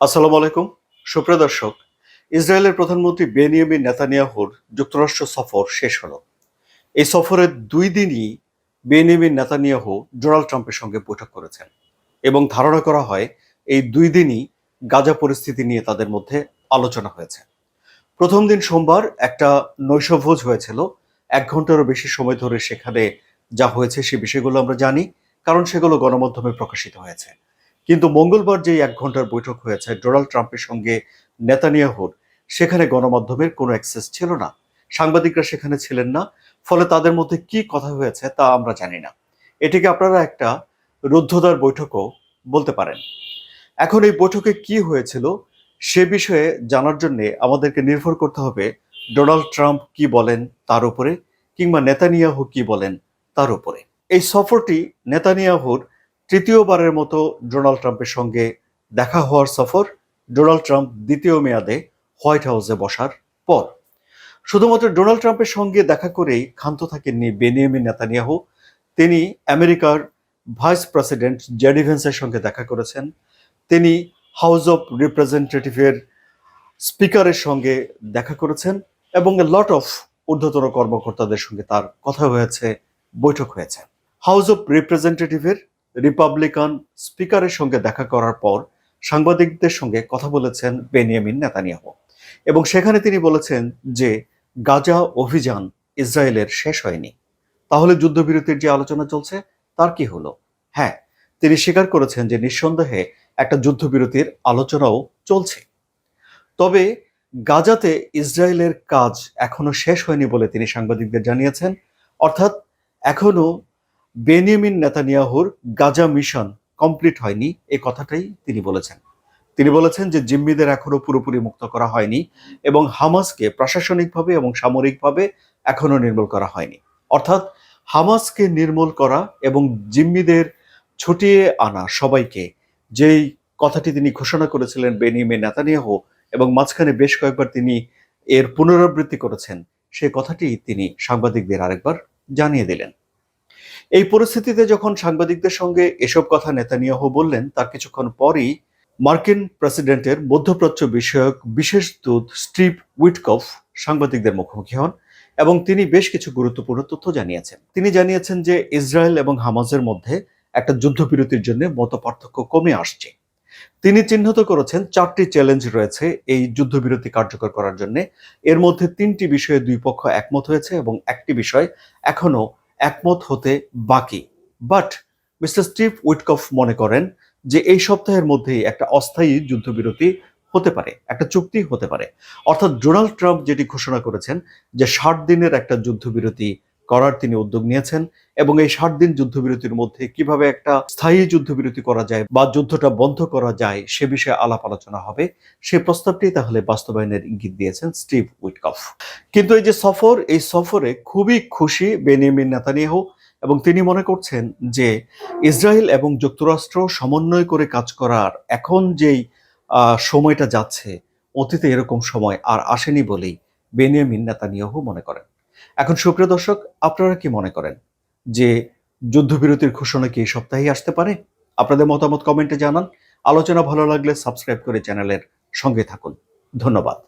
আসসালামু আলাইকুম। সুপ্রিয় দর্শক, ইসরায়েলের প্রধানমন্ত্রী বেনিয়ামিন নেতানিয়াহুর যুক্তরাষ্ট্র সফর শেষ হল। এই সফরের দুই দিনই বেনিয়ামিন নেতানিয়াহু ডোনাল্ড ট্রাম্পের সঙ্গে বৈঠক করেছেন এবং ধারণা করা হয় এই দুই দিনই গাজা পরিস্থিতি নিয়ে তাদের মধ্যে আলোচনা হয়েছে। প্রথম দিন সোমবার একটা নৈশভোজ হয়েছিল। এক ঘন্টারও বেশি সময় ধরে সেখানে যা হয়েছে সে বিষয়গুলো আমরা জানি, কারণ সেগুলো গণমাধ্যমে প্রকাশিত হয়েছে। কিন্তু মঙ্গলবার যে এক ঘণ্টার বৈঠক হয়েছে, ডোনাল্ড ট্রাম্পের সঙ্গে নেতানিয়াহুর, সেখানে গণমাধ্যমের কোনো অ্যাক্সেস ছিল না। সাংবাদিকরা সেখানে ছিলেন না, ফলে তাদের মধ্যে কি কথা হয়েছে তা আমরা জানি না। এটিকে আপনারা একটা রুদ্ধদ্বার বৈঠকও বলতে পারেন। এখন এই বৈঠকে কি হয়েছিল সে বিষয়ে জানার জন্যে আমাদেরকে নির্ভর করতে হবে ডোনাল্ড ট্রাম্প কি বলেন তার উপরে, কিংবা নেতানিয়াহু কি বলেন তার উপরে। এই সফরটি নেতানিয়াহুর তৃতীয়বারের মতো ডোনাল্ড ট্রাম্পের সঙ্গে দেখা হওয়ার সফর ডোনাল্ড ট্রাম্প দ্বিতীয় মেয়াদে হোয়াইট হাউসে বসার পর। শুধুমাত্র ডোনাল্ড ট্রাম্পের সঙ্গে দেখা করেই ক্ষান্ত থাকেননি বেনিয়ামিন নেতানিয়াহু। তিনি আমেরিকার ভাইস প্রেসিডেন্ট জেডিভেন্সের সঙ্গে দেখা করেছেন। তিনি হাউস অফ রিপ্রেজেন্টেটিভের স্পিকারের সঙ্গে দেখা করেছেন এবং লট অফ ঊর্ধ্বতন কর্মকর্তাদের সঙ্গে তার কথা হয়েছে, বৈঠক হয়েছে। হাউস অফ রিপ্রেজেন্টেটিভের রিপাবলিকান স্পিকারের সঙ্গে দেখা করার পর সাংবাদিকদের সঙ্গে কথা বলেছেন বেনিয়ামিন নেতানিয়াহু। এবং সেখানে তিনি বলেছেন যে, গাজা অভিযান ইসরায়েলের শেষ হয়নি। তাহলে যুদ্ধবিরতির যে আলোচনা চলছে, তার কি হলো? হ্যাঁ তিনি স্বীকার করেছেন যে নিঃসন্দেহে একটা যুদ্ধবিরতির আলোচনাও চলছে। তবে গাজাতে ইসরায়েলের কাজ এখনও শেষ হয়নি বলে তিনি সাংবাদিকদের জানিয়েছেন। অর্থাৎ এখনও বেনিয়ামিন নেতানিয়াহুর গাজা মিশন কমপ্লিট হয়নি, এ কথাটাই তিনি বলেছেন। তিনি বলেছেন যে জিম্মিদের এখনও পুরোপুরি মুক্ত করা হয়নি এবং হামাসকে প্রশাসনিকভাবে এবং সামরিকভাবে এখনও নির্মূল করা হয়নি। অর্থাৎ হামাসকে নির্মূল করা এবং জিম্মিদের ছুটিয়ে আনা সবাইকে, যেই কথাটি তিনি ঘোষণা করেছিলেন বেনিয়ামিন নেতানিয়াহু এবং মাঝখানে বেশ কয়েকবার তিনি এর পুনরাবৃত্তি করেছেন সেই কথাটি তিনি সাংবাদিকদের আরেকবার জানিয়ে দিলেন। এই পরিস্থিতিতে যখন সাংবাদিকদের সঙ্গে এসব কথা নেতানিয়াহু বললেন, তার কিছুক্ষণ পরই মার্কিন প্রেসিডেন্টের মধ্যপ্রাচ্য বিষয়ক বিশেষ দূত স্টিভ উইটকফ সাংবাদিকদের মুখোমুখি হন এবং তিনি বেশ কিছু গুরুত্বপূর্ণ তথ্য জানিয়েছেন। তিনি জানিয়েছেন যে ইসরায়েল এবং হামাজের মধ্যে একটা যুদ্ধবিরতির জন্য মত পার্থক্য কমে আসছে। তিনি চিহ্নিত করেছেন চারটি চ্যালেঞ্জ রয়েছে এই যুদ্ধবিরতি কার্যকর করার জন্য। এর মধ্যে তিনটি বিষয়ে দুই পক্ষ একমত হয়েছে এবং একটি বিষয় এখনও একমত হতে বাকি। বাট মিস্টার স্টিভ উইটকফ মনে করেন যে এই সপ্তাহের মধ্যেই একটা অস্থায়ী যুদ্ধবিরতি হতে পারে, একটা চুক্তি হতে পারে। অর্থাৎ ডোনাল্ড ট্রাম্প যেটি ঘোষণা করেছেন যে ষাট দিনের একটা যুদ্ধবিরতি করার তিনি উদ্যোগ নিয়েছেন এবং এই ষাট দিন যুদ্ধবিরতির মধ্যে কীভাবে একটা স্থায়ী যুদ্ধবিরতি করা যায় বা যুদ্ধটা বন্ধ করা যায় সে বিষয়ে আলাপ আলোচনা হবে সেই প্রস্তাবটি তাহলে বাস্তবায়নের ইঙ্গিত দিয়েছেন স্টিভ উইটকফ। কিন্তু এই যে সফর, এই সফরে খুবই খুশি বেনিয়ামিন নেতানিয়াহু এবং তিনি মনে করছেন যে ইসরায়েল এবং যুক্তরাষ্ট্র সমন্বয় করে কাজ করার এখন যেই সময়টা যাচ্ছে, অতীতে এরকম সময় আর আসেনি বলেই বেনিয়ামিন নেতানিয়াহু মনে করেন। এখন সুপ্রিয় দর্শক, আপনারা কি মনে করেন যে যুদ্ধবিরতির ঘোষণা কি এই সপ্তাহেই আসতে পারে? আপনাদের মতামত কমেন্টে জানান। আলোচনা ভালো লাগলে সাবস্ক্রাইব করে চ্যানেলের সঙ্গে থাকুন। ধন্যবাদ।